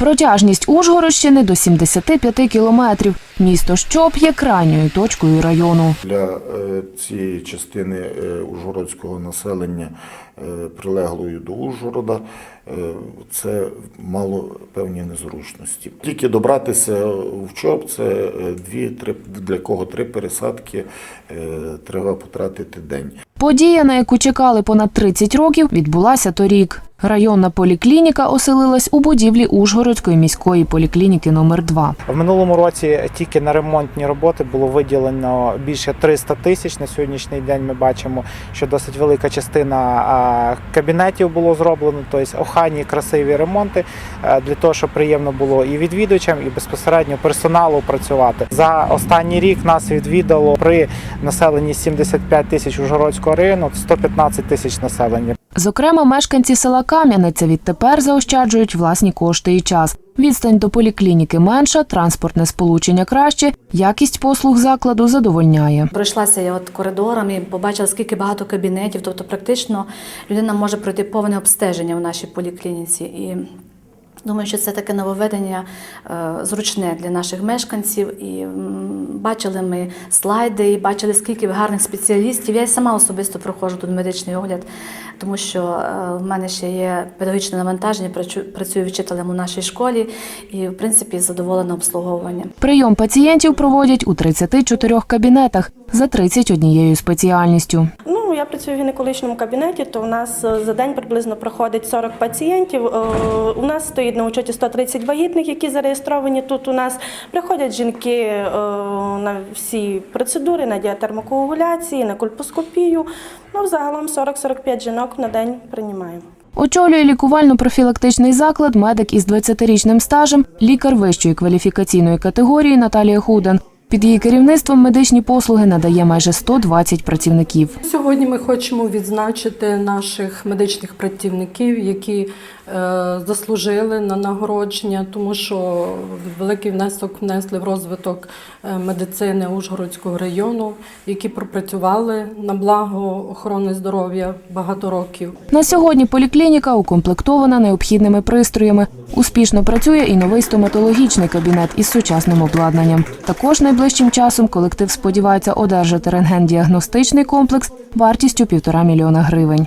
Протяжність Ужгородщини до 75 кілометрів. Місто Щоп є крайньою точкою району. Для е, цієї частини е, ужгородського населення, е, прилеглою до Ужгорода, це мало певні незручності. Тільки добратися в ЧОП, це дві-три для кого три пересадки треба потратити день. Подія, на яку чекали понад 30 років, відбулася торік. Районна поліклініка оселилась у будівлі Ужгородської міської поліклініки номер 2 В минулому році тільки на ремонтні роботи було виділено більше 300 тисяч. На сьогоднішній день ми бачимо, що досить велика частина кабінетів було зроблено, тобто охайні, красиві ремонти е, для того, щоб приємно було і відвідувачам, і безпосередньо персоналу працювати. За останній рік нас відвідало при населенні 75 тисяч Ужгородського району 115 тисяч населення. Зокрема, мешканці села Кам'яниця відтепер заощаджують власні кошти і час. Відстань до поліклініки менша, транспортне сполучення краще, якість послуг закладу задовольняє. Пройшлася я от коридорами, побачила, скільки багато кабінетів. Тобто, практично людина може пройти повне обстеження в нашій поліклініці. І думаю, що це таке нововведення е, зручне для наших мешканців. І бачили ми слайди, і бачили, скільки гарних спеціалістів. Я й сама особисто проходжу тут медичний огляд, тому що е, в мене ще є педагогічне навантаження, працю- працюю вчителем у нашій школі і, в принципі, задоволена обслуговуванням. Прийом пацієнтів проводять у 34 кабінетах за 31 спеціальністю. Ну, я працюю в гінекологічному кабінеті, то у нас е, за день приблизно проходить 40 пацієнтів. Е, У нас стоїть на учеті 130 вагітних, які зареєстровані тут у нас. Приходять жінки е, на всі процедури, на діатермокоагуляції, на кольпоскопію. Ну, загалом 40-45 жінок на день приймаємо. Очолює лікувально-профілактичний заклад медик із 20-річним стажем, лікар вищої кваліфікаційної категорії Наталія Худен. Під її керівництвом медичні послуги надає майже 120 працівників. Сьогодні ми хочемо відзначити наших медичних працівників, які е, заслужили на нагородження, тому що великий внесок внесли в розвиток е, медицини Ужгородського району, які пропрацювали на благо охорони здоров'я багато років. На сьогодні поліклініка укомплектована необхідними пристроями. Успішно працює і новий стоматологічний кабінет із сучасним обладнанням. Також найближчим часом колектив сподівається одержати рентген-діагностичний комплекс вартістю півтора мільйона гривень.